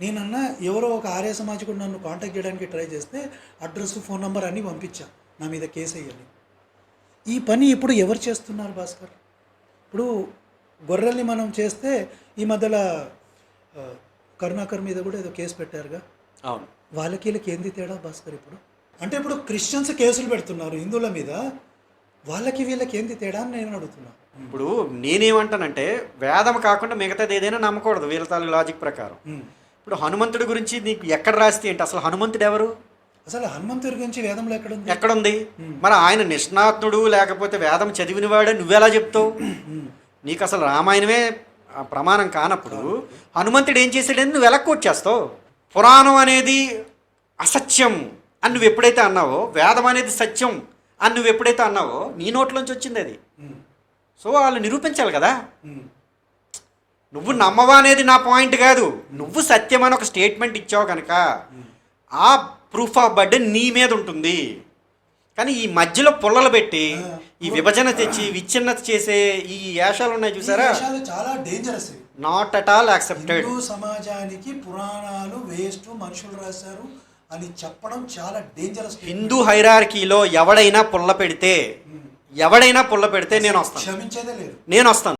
నేనన్నా ఎవరో ఒక ఆర్య సమాజకుడు నన్ను కాంటాక్ట్ చేయడానికి ట్రై చేస్తే అడ్రస్ ఫోన్ నెంబర్ అన్నీ పంపించా. నా మీద కేసు వేయాలి ఈ పని ఇప్పుడు ఎవరు చేస్తున్నారు భాస్కర్? ఇప్పుడు గొర్రెల్ని మనం చేస్తే ఈ మధ్యలో కరుణాకర్ మీద కూడా ఏదో కేసు పెట్టారుగా. అవును. వాళ్ళకి వీళ్ళకి ఏంది తేడా భాస్కర్ ఇప్పుడు? అంటే ఇప్పుడు క్రిస్టియన్స్ కేసులు పెడుతున్నారు హిందువుల మీద. వాళ్ళకి వీళ్ళకి ఏంది తేడా అని నేను అడుగుతున్నా. ఇప్పుడు నేనేమంటానంటే వేదం కాకుండా మిగతాది ఏదైనా నమ్మకూడదు. వీళ్ళ తాలూ లాజిక్ ప్రకారం. ఇప్పుడు హనుమంతుడి గురించి నీకు ఎక్కడ రాస్తే ఏంటి? అసలు హనుమంతుడు ఎవరు? అసలు హనుమంతుడి గురించి వేదంలో ఎక్కడ ఉంది ఎక్కడుంది మరి ఆయన నిష్ణాతుడు లేకపోతే వేదం చదివినవాడే నువ్వెలా చెప్తావు? నీకు అసలు రామాయణమే ప్రమాణం కానప్పుడు హనుమంతుడు ఏం చేశాడని నువ్వు ఎలా కోట్ చేస్తావు? పురాణం అనేది అసత్యం అని నువ్వు ఎప్పుడైతే అన్నావో వేదం అనేది సత్యం అని నువ్వు ఎప్పుడైతే అన్నావో నీ నోట్లోంచి వచ్చింది అది. సో వాళ్ళు నిరూపించాలి కదా. నువ్వు నమ్మవా అనేది నా పాయింట్ కాదు. నువ్వు సత్యం అని ఒక స్టేట్మెంట్ ఇచ్చావు కనుక ఆ ప్రూఫ్ ఆఫ్ బర్త్డే నీ మీద ఉంటుంది. కానీ ఈ మధ్యలో పుల్లలు పెట్టి ఈ విభజన తెచ్చి విచ్ఛిన్నత చేసే ఈ యాషాలు ఉన్నాయి చూసారా? చాలా dangerous not at all accepted సమాజానికి పురాణాలు వేస్ట్ మనుషులు రాశారు అని చెప్పడం చాలా డేంజరస్ హిందూ హైరార్కీలో ఎవడైనా పుల్ల పెడితే ఎవడైనా పుల్ల పెడితే నేను వస్తాను. క్షమించేదే లేదు. నేను వస్తాను.